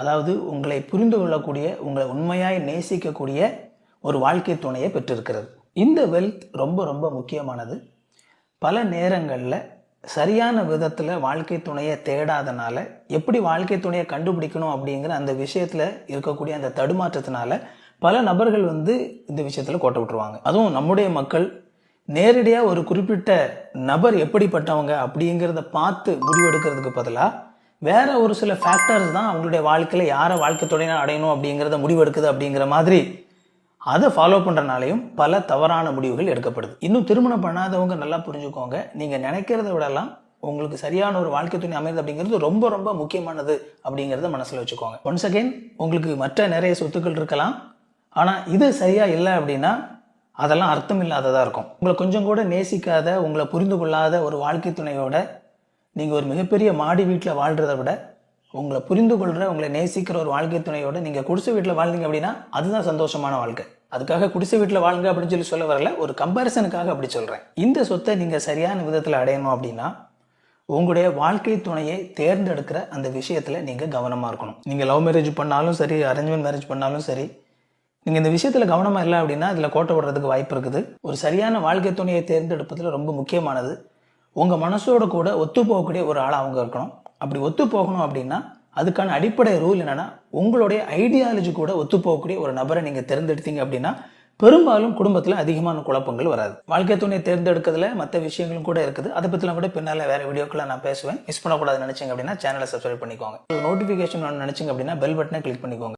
அதாவது உங்களை புரிந்து கொள்ளக்கூடிய உங்களை உண்மையாய் நேசிக்கக்கூடிய ஒரு வாழ்க்கை துணையை பெற்றிருக்கிறது. இந்த வெல்த் ரொம்ப ரொம்ப முக்கியமானது. பல நேரங்களில் சரியான விதத்தில் வாழ்க்கை துணையை தேடாதனால எப்படி வாழ்க்கை துணையை கண்டுபிடிக்கணும் அப்படிங்கிற அந்த விஷயத்தில் இருக்கக்கூடிய அந்த தடுமாற்றத்தினால பல நபர்கள் வந்து இந்த விஷயத்தில் கோட்டை விட்டுருவாங்க. அதுவும் நம்முடைய மக்கள் நேரடியாக ஒரு குறிப்பிட்ட நபர் எப்படிப்பட்டவங்க அப்படிங்கிறத பார்த்து முடிவெடுக்கிறதுக்கு பதிலாக வேற ஒரு சில ஃபேக்டர்ஸ் தான் அவங்களுடைய வாழ்க்கையில் யாரை வாழ்க்கை துணையை அடையணும் அப்படிங்கிறத முடிவெடுக்குது அப்படிங்கிற மாதிரி அதை ஃபாலோ பண்ணுறனாலையும் பல தவறான முடிவுகள் எடுக்கப்படுது. இன்னும் திருமணம் பண்ணாதவங்க நல்லா புரிஞ்சுக்கோங்க. நீங்கள் நினைக்கிறத விடலாம் உங்களுக்கு சரியான ஒரு வாழ்க்கை துணை அமையுது அப்படிங்கிறது ரொம்ப ரொம்ப முக்கியமானது அப்படிங்கிறத மனசில் வச்சுக்கோங்க. ஒன்ஸ் அகெயின் உங்களுக்கு மற்ற நிறைய சொத்துக்கள் இருக்கலாம். ஆனால் இது சரியாக இல்லை அப்படின்னா அதெல்லாம் அர்த்தம் இல்லாததாக இருக்கும். உங்களை கொஞ்சம் கூட நேசிக்காத உங்களை புரிந்து கொள்ளாத ஒரு வாழ்க்கை துணையோட நீங்கள் ஒரு மிகப்பெரிய மாடி வீட்டில் வாழ்கிறத விட உங்களை புரிந்து கொள்கிற உங்களை நேசிக்கிற ஒரு வாழ்க்கை துணையோட நீங்கள் குடிசை வீட்டில் வாழ்ந்தீங்க அப்படின்னா அதுதான் சந்தோஷமான வாழ்க்கை. அதுக்காக குடிசை வீட்டில் வாழ்ங்க அப்படின்னு சொல்லி சொல்ல வரல ஒரு கம்பேரிசனுக்காக அப்படி சொல்கிறேன் இந்த சொத்தை நீங்கள் சரியான விதத்தில் அடையணும் அப்படின்னா உங்களுடைய வாழ்க்கை துணையை தேர்ந்தெடுக்கிற அந்த விஷயத்தில் நீங்கள் கவனமாக இருக்கணும். நீங்கள் லவ் மேரேஜ் பண்ணாலும் சரி அரேஞ்ச்மெண்ட் மேரேஜ் பண்ணாலும் சரி நீங்கள் இந்த விஷயத்தில் கவனமாக இல்லை அப்படின்னா அதில் கோட்டை விடுறதுக்கு வாய்ப்பு இருக்குது. ஒரு சரியான வாழ்க்கை துணையை தேர்ந்தெடுப்பதில் ரொம்ப முக்கியமானது உங்கள் மனசோட கூட ஒத்து போகக்கூடிய ஒரு ஆளாக அவங்க இருக்கணும். அப்படி ஒத்து போகணும் அப்படின்னா அதுக்கான அடிப்படை ரூல் என்னென்னா உங்களுடைய ஐடியாலஜி கூட ஒத்து போகக்கூடிய ஒரு நபரை நீங்கள் தேர்ந்தெடுத்தீங்க அப்படின்னா பெரும்பாலும் குடும்பத்தில் அதிகமான குழப்பங்கள் வராது. வாழ்க்கை துணையை தேர்ந்தெடுக்கிறதுல மற்ற விஷயங்களும் கூட இருக்குது. அதை பற்றிலாம் கூட பின்னால் வேறு வீடியோக்களை நான் பேசுவேன். மிஸ் பண்ணக்கூடாது நினச்சிங்க அப்படின்னா சேனலை சப்ஸ்கிரைப் பண்ணிக்கோங்க. நோட்டிஃபிகேஷன் நினச்சிங்க அப்படின்னா பெல் பட்டனை கிளிக் பண்ணிக்கோங்க.